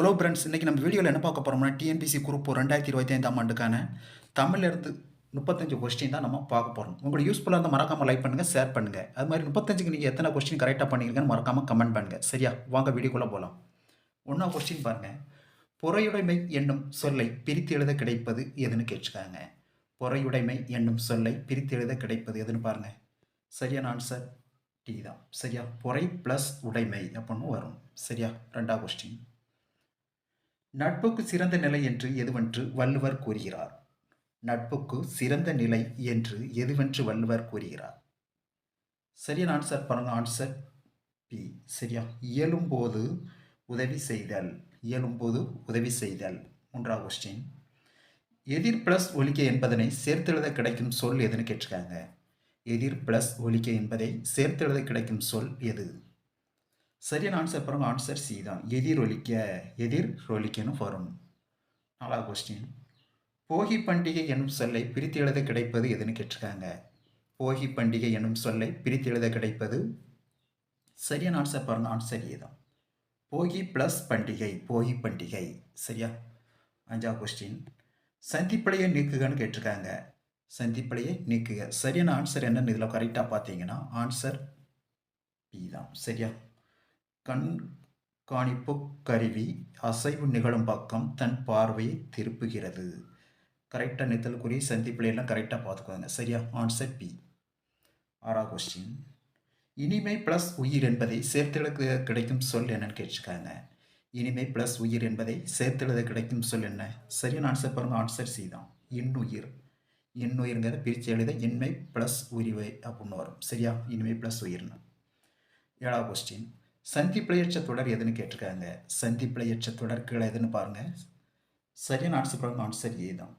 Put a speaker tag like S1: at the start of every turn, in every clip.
S1: Hello friends இன்றைக்கி நம்ம வீடியோவில் என்ன பார்க்க போகிறோம்னா டிஎன்பிசி குரூப் ரெண்டாயிரத்தி இருபத்தி ஐந்தாம் ஆண்டுக்கான தமிழ்லேருந்து முப்பத்தஞ்சு கொஸ்டின் தான் நம்ம பார்க்க போகிறோம் உங்களுக்கு யூஸ்ஃபுல்லாக இருந்தால் மறக்காமல் லைக் பண்ணுங்கள் ஷேர் பண்ணுங்கள் அது மாதிரி முப்பத்தஞ்சுக்கு நீங்கள் எத்தனை கொஸ்டின் கரெக்டாக பண்ணியிருக்கேன்னு மறக்காமல் கமெண்ட் பண்ணுங்கள் சரியா? வாங்க வீடியோக்குள்ளே போகலாம் ஒன்றா கொஸ்டின் பாருங்கள் பொறையுடைமை என்னும் சொல்லை பிரித்து எழுத கிடைப்பது எதுன்னு கேட்டுக்காங்க. பொறையுடைமை என்னும் சொல்லை பிரித்து எழுத கிடைப்பது எதுன்னு பாருங்கள் சரியான ஆன்சர் டி தான். சரியா? பொறை ப்ளஸ் உடைமை அப்படின்னு வரும். சரியா? ரெண்டாவது கொஸ்டின் நட்புக்கு சிறந்த நிலை என்று எதுவென்று வள்ளுவர் கூறுகிறார். நட்புக்கு சிறந்த நிலை என்று எதுவென்று வள்ளுவர் கூறுகிறார். சரியான ஆன்சர் பாருங்கள் ஆன்சர் பி சரியா? இயலும்போது உதவி செய்தல். இயலும்போது உதவி செய்தல். மூன்றாவது கொஸ்டின் எதிர் பிளஸ் ஒலிக்க என்பதனை சேர்த்தெழுத கிடைக்கும் சொல் எதுன்னு கேட்டிருக்காங்க. எதிர் பிளஸ் ஒலிக்க என்பதை சேர்த்தெழுத கிடைக்கும் சொல் எது? சரியான ஆன்சர் பாருங்க. ஆன்சர் சி தான். எதிர் ஒலிக்க எதிர் ஒலிக்கன்னு வரும். நாலாவது கொஸ்டின் போகி பண்டிகை என்னும் சொல்லை பிரித்து எழுத கிடைப்பது எதுன்னு கேட்டிருக்காங்க. போகி பண்டிகை என்னும் சொல்லை பிரித்து எழுத கிடைப்பது சரியான ஆன்சர் பாருங்க. ஆன்சர் ஏ தான். போகி ப்ளஸ் பண்டிகை போகி பண்டிகை. சரியா? அஞ்சாவது கொஸ்டின் சந்திப்படையை நீக்குகன்னு கேட்டிருக்காங்க. சந்திப்படையை நீக்குக. சரியான ஆன்சர் என்னன்னு இதில் கரெக்டாக பார்த்தீங்கன்னா ஆன்சர் பி தான். சரியா? கண்காணிப்பு கருவி அசைவு நிகழும் பக்கம் தன் பார்வையை திருப்புகிறது. கரெக்டாக நித்தலுக்குரிய சந்திப்பிலையெல்லாம் கரெக்டாக பார்த்துக்கோங்க. சரியா? ஆன்சர் பி ஆறா கொஸ்டின் இனிமை ப்ளஸ் உயிர் என்பதை சேர்த்தெழுத கிடைக்கும் சொல் என்னன்னு கேட்டிருக்காங்க இனிமை ப்ளஸ் உயிர் என்பதை சேர்த்தெழுத கிடைக்கும் சொல் என்ன? சரியான ஆன்சர் பாருங்கள் ஆன்சர் சி தான். இன்னுயிர் இன்னுயிர்ங்கிறத பிரித்து எழுத இன்மை ப்ளஸ் உரிவை அப்படின்னு வரும். சரியா? இனிமை ப்ளஸ் உயிர்னு. ஏழா கொஸ்டின் சந்திப்பிழையற்ற தொடர் எதுன்னு கேட்டிருக்காங்க. சந்திப்பிழையற்ற தொடர் எதுன்னு பாருங்கள் சரியான ஆன்சர் பாருங்க. ஆன்சர் ஏ தான்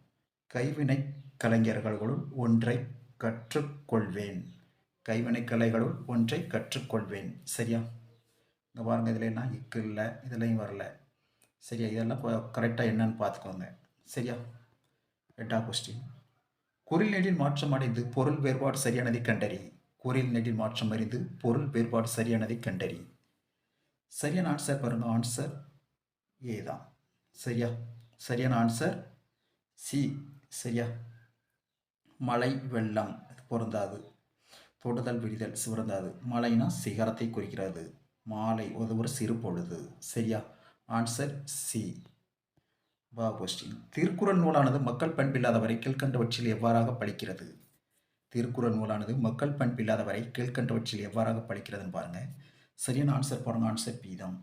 S1: கைவினை கலைஞர்களுள் ஒன்றை கற்றுக்கொள்வேன். கைவினை கலைகளுள் ஒன்றை கற்றுக்கொள்வேன். சரியா? இந்த பாருங்கள் இதில் என்ன? இக்கு இல்லை இதுலையும் வரல. சரியா? இதெல்லாம் கரெக்டாக என்னன்னு பார்த்துக்கோங்க சரியா? எட்டாவது கொஸ்டின் குரில் நெடில் மாற்றம் அடைந்து பொருள் வேறுபாடு சரியானதை கண்டறி. குரில் நெடில் மாற்றம் அறிந்து பொருள் வேறுபாடு சரியானதை கண்டறி. சரியான ஆன்சர் பாருங்க ஆன்சர் ஏ தான். சரியா? சரியான ஆன்சர் சி சரியா? மழை வெள்ளம் இது பொருந்தாது. தொடுதல் விடுதல் பொருந்தாது மழைனா சிகரத்தை குறிக்கிறது. மாலை ஒரு ஒரு சிறு பொழுது. சரியா? ஆன்சர் சி பா கொஸ்டின் திருக்குறள் நூலானது மக்கள் பண்பில்லாதவரை கீழ்கண்டவற்றில் எவ்வாறாக படிக்கிறது திருக்குறள் நூலானது மக்கள் பண்பில்லாதவரை கீழ்கண்டவற்றில் எவ்வாறாக படிக்கிறதுன்னு பாருங்கள் சரியான ஆன்சர் பாருங்க ஆன்சர் பி தான்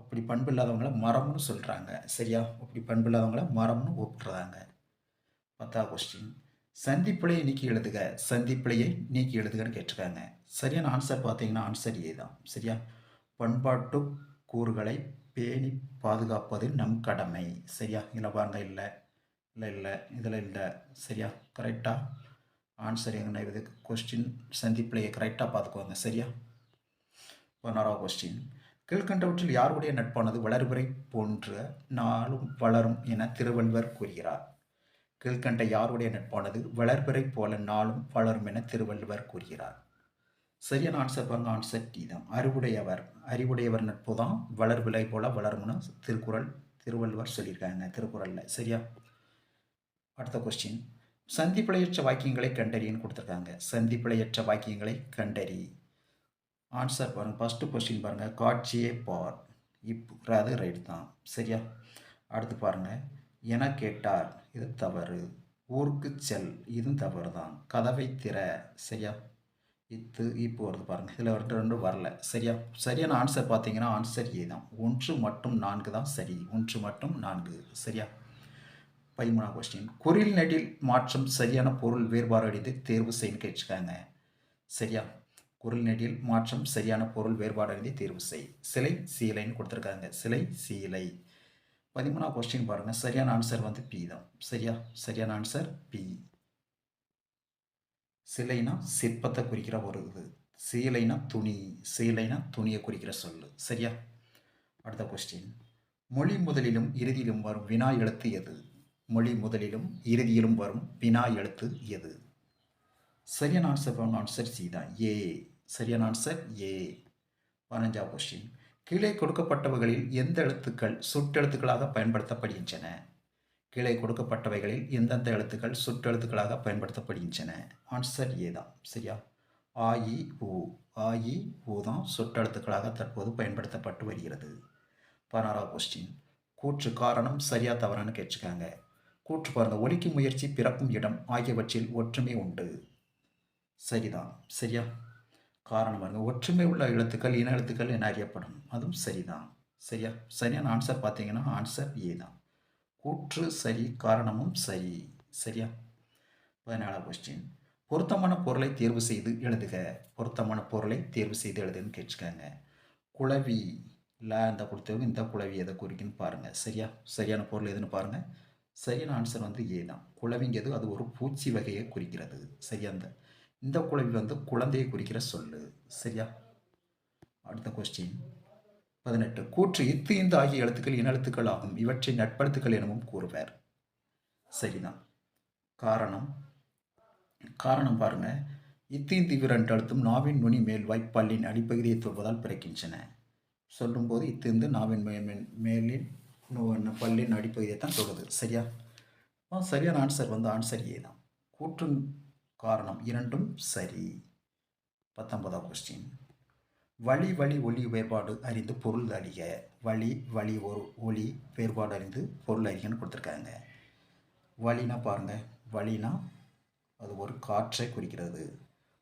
S1: அப்படி பண்பு இல்லாதவங்கள மரம்னு சொல்கிறாங்க சரியா? அப்படி பண்பு இல்லாதவங்கள மரம்னு ஒப்பிடுறாங்க. பத்தாவது கொஸ்டின் சந்திப்பிழையை நீக்கி எழுதுக. சந்திப்பிழையை நீக்கி எழுதுகன்னு கேட்டிருக்காங்க. சரியான ஆன்சர் பார்த்தீங்கன்னா ஆன்சர் ஏ தான். சரியா? பண்பாட்டு கூறுகளை பேணி பாதுகாப்பது நம் கடமை. சரியா? இதில் பாருங்க இல்லை. இல்லை இல்லை. இதில் இல்லை. சரியா? கரெக்டாக ஆன்சர் எங்கன்னா இது கொஸ்டின் சந்திப்பிழையை கரெக்டாக பார்த்துக்குவாங்க சரியா? பதினாறாவது கொஸ்டின் கீழ்கண்டவற்றில் யாருடைய நட்பானது வளர்பிறை போன்ற நாளும் வளரும் என திருவள்ளுவர் கூறுகிறார். கீழ்கண்ட யாருடைய நட்பானது வளர்பிறை போல நாளும் வளரும் என திருவள்ளுவர் கூறுகிறார். சரியான ஆன்சர் பாருங்க ஆன்சர் டி தான் அறிவுடையவர் அறிவுடையவர் நட்பு தான் வளர்விலை போல வளரும்னு திருக்குறள் திருவள்ளுவர் சொல்லியிருக்காங்க திருக்குறளில். சரியா? அடுத்த கொஸ்டின் சந்திப்பிழையற்ற வாக்கியங்களை கண்டறின்னு கொடுத்துருக்காங்க. சந்திப்பிழையற்ற வாக்கியங்களை கண்டறி. ஆன்சர் பாருங்கள் ஃபஸ்ட்டு கொஸ்டின் பாருங்கள் காட்சியே பார் இப்போ அது ரைட் தான். சரியா? அடுத்து பாருங்கள் என கேட்டார். இது தவறு. ஊருக்கு செல். இதுவும் தவறு தான் கதவை திற. சரியா? இத்து இப்போ வருது பாருங்கள் இதில் ரெண்டு ரெண்டும் வரல. சரியா? சரியான ஆன்சர் பார்த்தீங்கன்னா ஆன்சர் ஏ தான். ஒன்று மட்டும் நான்கு தான் சரி. ஒன்று மட்டும் நான்கு. சரியா? பதிமூணாம் கொஸ்டின் குரில் நெடில் மாற்றம் சரியான பொருள் வேறுபாடு அடித்து தேர்வு செய்யு கேட்டிருக்காங்க. சரியா? குரல் மாற்றம் சரியான பொருள் வேறுபாடு எழுதி தேர்வு செய். சிலை சீலைன்னு கொடுத்துருக்காங்க. சிலை சீலை. பதிமூணாவது கொஸ்டின் பாருங்கள் சரியான ஆன்சர் வந்து பி தான். சரியா? சரியான ஆன்சர் பி சிலைனா சிற்பத்தை குறிக்கிற ஒரு இது. சீலைனா துணி. சீலைனா துணியை குறிக்கிற சொல்லு. சரியா? அடுத்த கொஸ்டின் மொழி முதலிலும் இறுதியிலும் வரும் வினா எழுத்து எது? மொழி முதலிலும் இறுதியிலும் வரும் வினா எழுத்து எது? சரியான ஆன்சர் ஆன்சர் சி தான். ஏ சரியான ஆன்சர் ஏ பதினஞ்சாவது கொஸ்டின் கீழே கொடுக்கப்பட்டவைகளில் எந்த எழுத்துக்கள் சுட்டெழுத்துக்களாக பயன்படுத்தப்படுகின்றன? கீழே கொடுக்கப்பட்டவைகளில் எந்தெந்த எழுத்துக்கள் சுற்றெழுத்துக்களாக பயன்படுத்தப்படுகின்றன? ஆன்சர் ஏ தான். சரியா? ஆஇ ஊ உ. ஊ உ தான் சுற்றெழுத்துக்களாக தற்போது பயன்படுத்தப்பட்டு வருகிறது. பதினாறாவது கொஸ்டின் கூற்று காரணம் சரியா தவறான்னு கேட்டிருக்காங்க கூற்று பாருங்க. ஒலிக்கும் முயற்சி பிறக்கும் இடம் ஆகியவற்றில் ஒற்றுமை உண்டு. சரிதான். சரியா? காரணம் பாருங்க. ஒற்றுமை உள்ள எழுத்துக்கள் இன எழுத்துக்கள் என அறியப்படும். அதுவும் சரிதான். சரியா? சரியான ஆன்சர் பார்த்தீங்கன்னா ஆன்சர் ஏ தான். கூற்று சரி காரணமும் சரி. சரியா? பதினாலாம் கொஸ்டின் பொருத்தமான பொருளை தேர்வு செய்து எழுதுக. பொருத்தமான பொருளை தேர்வு செய்து எழுதுன்னு கேட்டிருக்காங்க குழவி இல்லை இந்த கொடுத்தவங்க இந்த குழவி எதை குறிக்குன்னு பாருங்கள் சரியா? சரியான பொருள் எதுன்னு பாருங்கள் சரியான ஆன்சர் வந்து ஏ தான். குழவிங்கிறது அது ஒரு பூச்சி வகையை குறிக்கிறது. சரியா? அந்த இந்த குழவி வந்து குழந்தையை குறிக்கிற சொல்லு. சரியா? அடுத்த கொஸ்டின் பதினெட்டு. கூற்று இத்து இந்த ஆகிய எழுத்துக்கள் இனெழுத்துக்கள் ஆகும். இவற்றை நட்பெழுத்துக்கள் எனவும் கூறுவர். சரிதான். காரணம். காரணம் பாருங்க. இத்தீந்து இரண்டு எழுத்தும் நாவின் நுனி மேல் வாய்ப்பல்லின் அடிப்பகுதியை தொடுவதால் பிறக்கின்றன. சொல்லும்போது இத்திருந்து நாவின் மே மே- மேலின் பல்லின் அடிப்பகுதியை தான் தொடுது. சரியா? சரியான ஆன்சர் வந்து ஆன்சர் ஏ தான். கூற்று காரணம் இரண்டும் சரி. பத்தொன்பதாம் கொஸ்டின் வழி வழி ஒளி வேறுபாடு அறிந்து பொருள் அறிக. வழி வழி ஒரு ஒளி வேறுபாடு அறிந்து பொருள் அறிகன்னு கொடுத்துருக்காங்க. வழினா பாருங்கள் வழினா அது ஒரு காற்றை குறிக்கிறது.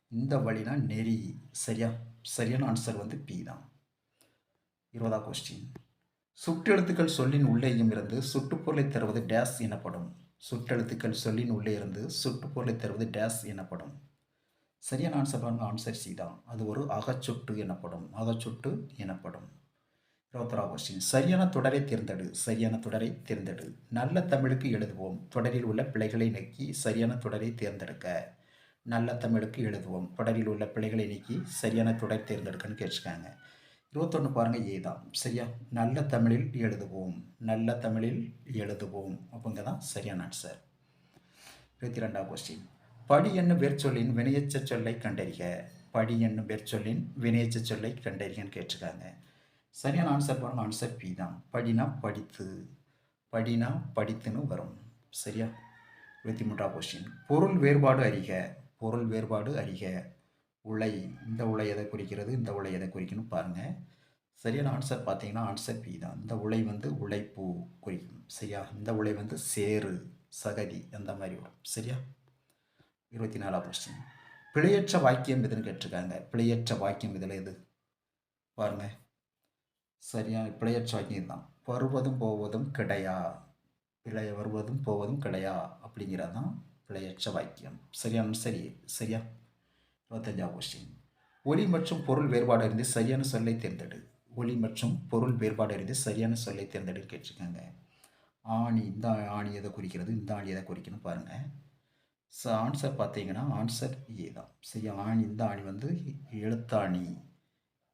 S1: இந்த வழினா நெறி. சரியா? சரியான ஆன்சர் வந்து பி தான். இருபதாம் கொஸ்டின் சுற்றெழுத்துக்கள் சொல்லின் உள்ளேயும் இருந்து சுட்டுப்பொருளை தருவது டேஸ் எனப்படும். சுட்டெழுத்துக்கள் சொல்லின் உள்ளே இருந்து சுட்டுப்பொருளை தருவது டேஸ் எனப்படும். சரியான ஆன்சர் பாருங்கள் ஆன்சர் சி தான் அது ஒரு அகச்சுட்டு எனப்படும். அகச்சுட்டு எனப்படும். இருபத்தொராம் கொஸ்டின் சரியான தொடரை தேர்ந்தெடு. சரியான தொடரை தேர்ந்தெடு. நல்ல தமிழுக்கு எழுதுவோம். தொடரில் உள்ள பிழைகளை நீக்கி சரியான தொடரை தேர்ந்தெடுக்க. நல்ல தமிழுக்கு எழுதுவோம். தொடரில் உள்ள பிழைகளை நீக்கி சரியான தொடர் தேர்ந்தெடுக்கன்னு கேட்டிருக்காங்க இருபத்தொன்று பாருங்கள் ஏ தான் சரியா? நல்ல தமிழில் எழுதுவோம். நல்ல தமிழில் எழுதுவோம். அப்படிங்க தான் சரியான ஆன்சர் இருபத்தி ரெண்டாம் கொஸ்டின் படி என்னும் வேர்ச்சொல்லின் வினையச்ச சொல்லை கண்டறிக. படி என்னும் வேர்ச்சொல்லின் வினையச்ச சொல்லை கண்டறிகன்னு கேட்டிருக்காங்க. சரியான ஆன்சர் பாருங்கள் ஆன்சர் பி தான். படினா படித்து படினா படித்துன்னு வரும். சரியா? இருபத்தி மூன்றாம் கொஸ்டின் பொருள் வேறுபாடு அறிக. பொருள் வேறுபாடு அறிக. உலை இந்த உலை எதை குறிக்கிறது இந்த உலை எதை குறிக்கணும் பாருங்கள் சரியான ஆன்சர் பார்த்தீங்கன்னா ஆன்சர் பி தான். இந்த உலை வந்து உழைப்பு குறிக்கும். சரியா? இந்த உலை வந்து சேறு சகதி அந்த மாதிரி வரும். சரியா? இருபத்தி நாலாம் கொஸ்டின் பிழையற்ற வாக்கியம் எதுன்னு கேட்டிருக்காங்க. பிழையற்ற வாக்கியம் இதில் எது? பாருங்க. சரியா பிழையற்ற வாக்கியம் தான் வருவதும் போவதும் கிடையா? பிழை வருவதும் போவதும் கிடையா? அப்படிங்கிறது தான் பிழையற்ற வாக்கியம். சரியான சரி சரியா? இருபத்தஞ்சாவது கொஸ்டின் ஒலி மற்றும் பொருள் வேறுபாடு அறிந்து சரியான சொல்லை தேர்ந்தெடு. ஒலி மற்றும் பொருள் வேறுபாடு அறிந்து சரியான சொல்லை தேர்ந்தெடு கேட்டிருக்காங்க. ஆணி இந்த ஆணி எதை குறிக்கிறது இந்த ஆணி எதை குறிக்கணும் பாருங்கள் ஸோ ஆன்சர் பார்த்தீங்கன்னா ஆன்சர் ஏ தான். சரி ஆணி இந்த ஆணி வந்து எழுத்தாணி.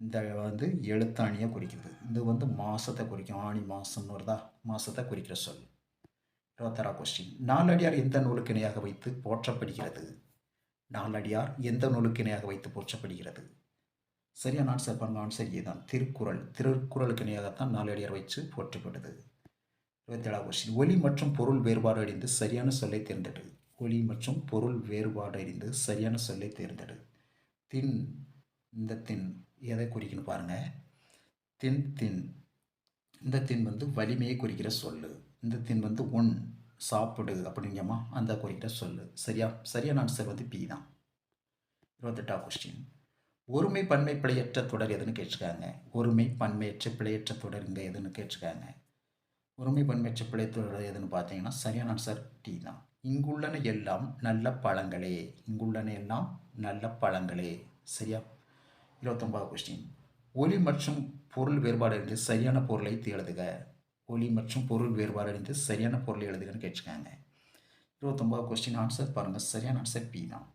S1: இந்த வந்து எழுத்தாணியாக குறிக்கிறது. இது வந்து மாதத்தை குறிக்கும். ஆணி மாதம்னு வருதா? மாதத்தை குறிக்கிற சொல். இருபத்தாறாம் கொஸ்டின் நாலடியார் எந்த நூலுக்கு இணையாக வைத்து போற்றப்படுகிறது? நாலடியார் எந்த நூலுக்கு இணையாக வைத்து போற்றப்படுகிறது? சரியான ஆன்சர் பாருங்க ஆன்சர் இதுதான் திருக்குறள் திருக்குறளுக்கு இணையாகத்தான் நாலடியார் வச்சு போற்றப்படுது. இருபத்தேழாவது கொஸ்டின் ஒலி மற்றும் பொருள் வேறுபாடு அறிந்து சரியான சொல்லை தேர்ந்தெடு. ஒலி மற்றும் பொருள் வேறுபாடு அறிந்து சரியான சொல்லை தேர்ந்தெடு. தின் இந்த தின் எதை குறிக்கணும் பாருங்க. தின் தின். இந்த தின் வந்து வலிமையை குறிக்கிற சொல்லு. இந்த தின் வந்து உன் சாப்பிடு அப்படிங்கம்மா அந்த குறிக்கிட்ட சொல்லு. சரியா? சரியான ஆன்சர் வந்து பி தான். இருபத்தெட்டாம் கொஸ்டின் ஒருமை பன்மை பிழையற்ற தொடர் எதுன்னு கேட்டிருக்காங்க. ஒருமை பன்மையற்ற பிழையற்ற தொடர் இங்கே எதுன்னு கேட்டிருக்காங்க. ஒருமை பன்மையற்ற பிழை தொடர் எதுன்னு பார்த்தீங்கன்னா சரியான ஆன்சர் டி தான். இங்குள்ளன எல்லாம் நல்ல பழங்களே. இங்குள்ளன எல்லாம் நல்ல பழங்களே. சரியா? இருபத்தொன்பதாவது கொஸ்டின் ஒலி மற்றும் பொருள் வேறுபாடு அறிந்து சரியான பொருளை தேடுதுக ஒளி மற்றும் பொருள் வேறுபாடு அடைந்து சரியான பொருளை எழுதுகன்னு கேட்டிருக்காங்க இருபத்தொன்பது கொஸ்டின் ஆன்சர் பாருங்கள் சரியான ஆன்சர் பி தான்.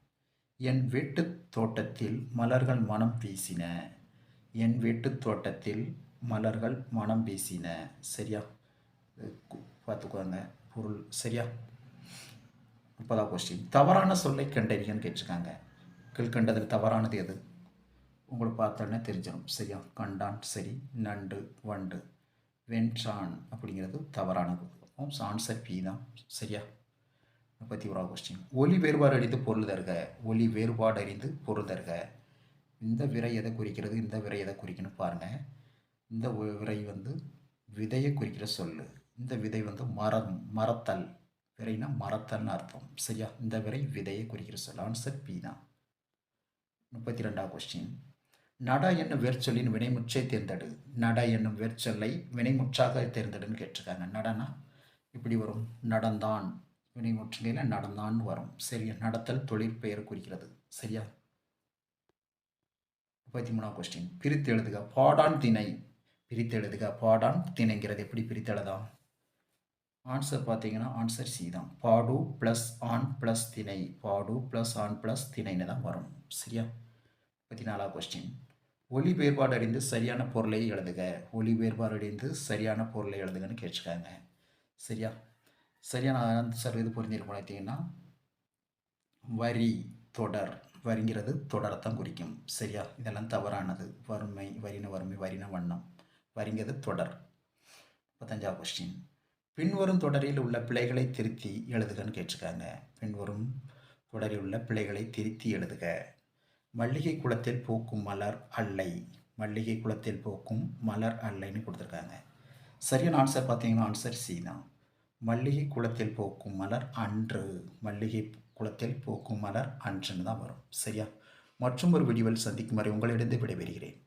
S1: என் வீட்டு தோட்டத்தில் மலர்கள் மனம் வீசின. என் வீட்டுத் தோட்டத்தில் மலர்கள் மனம் வீசின. சரியா? பார்த்துக்கோங்க. பொருள் சரியா? முப்பதாம் கொஸ்டின் தவறான சொல்லை கண்டறியன்னு கேட்டிருக்காங்க கீழ்கண்டதில் தவறானது எது? உங்களுக்கு பார்த்தோன்னே தெரிஞ்சிடும் சரியா? கண்டான். சரி. நண்டு. வண்டு. வென்றான் அப்படிங்கிறது தவறானது ஆன்சர் பி தான். சரியா? முப்பத்தி ஓராவது கொஸ்டின் ஒலி வேறுபாடு அறிந்து பொருள் தருக. ஒலி வேறுபாடு அறிந்து பொருள் தருக. இந்த விரை எதை குறிக்கிறது? இந்த விரை எதை குறிக்கணும் பாருங்கள் இந்த விரை வந்து விதையை குறிக்கிற சொல்லு. இந்த விதை வந்து மரம் மரத்தல். விரைனா மரத்தல்னு அர்த்தம். சரியா? இந்த விரை விதையை குறிக்கிற சொல். ஆன்சர் பி தான். முப்பத்தி ரெண்டாவது கொஸ்டின் நட என்னும் வேர்ச்சொல்லின் வினைமுச்சை தேர்ந்தெடு. நட என்னும் வேர்ச்சொல்லை வினைமுற்றாக தேர்ந்தெடுன்னு கேட்டிருக்காங்க. நடனா இப்படி வரும். நடந்தான். வினைமுற்றுகையில் நடந்தான்னு வரும். சரியா? நடத்தல் தொழிற்பெயர் குறிக்கிறது. சரியா? முப்பத்தி மூணாவது கொஸ்டின் பிரித்து எழுதுக. பாடான் திணை. பிரித்து எழுதுக. பாடான் திணைங்கிறது எப்படி பிரித்து எழுதாம் ஆன்சர் பார்த்தீங்கன்னா ஆன்சர் சி தான். பாடு ப்ளஸ் ஆன் ப்ளஸ் திணை. பாடு ப்ளஸ் ஆன் ப்ளஸ் திணைன்னு தான் வரும். சரியா? முப்பத்தி நாலாவது கொஸ்டின் ஒலி வேறுபாடு அறிந்து சரியான பொருளை எழுதுக. ஒளி வேறுபாடு அறிந்து சரியான பொருளை எழுதுகன்னு கேட்டிருக்காங்க. சரியா? சரியான ஆன்சர் இது புரிஞ்சிருக்கும் பார்த்தீங்கன்னா வரி தொடர் வரிங்கிறது தொடரத்தான் குறிக்கும். சரியா? இதெல்லாம் தவறானது. வறுமை வரின வறுமை வரின வண்ணம். வரிங்கிறது தொடர். பத்தஞ்சாவது கொஸ்டின் பின்வரும் தொடரில் உள்ள பிழைகளை திருத்தி எழுதுகன்னு கேட்டிருக்காங்க. பின்வரும் தொடரில் உள்ள பிழைகளை திருத்தி எழுதுக. மல்லிகை குளத்தில் பூக்கும் மலர் அல்லை. மல்லிகை குளத்தில் பூக்கும் மலர் அல்லைன்னு கொடுத்துருக்காங்க. சரியான ஆன்சர் பார்த்தீங்கன்னா ஆன்சர் சி தான். மல்லிகை குளத்தில் பூக்கும் மலர் அன்று. மல்லிகை குளத்தில் பூக்கும் மலர் அன்றுன்னு தான் வரும். சரியா? மற்றும் ஒரு வீடியோவில் சந்திக்கும் வரை உங்களிடந்து விடைபெறுகிறேன்.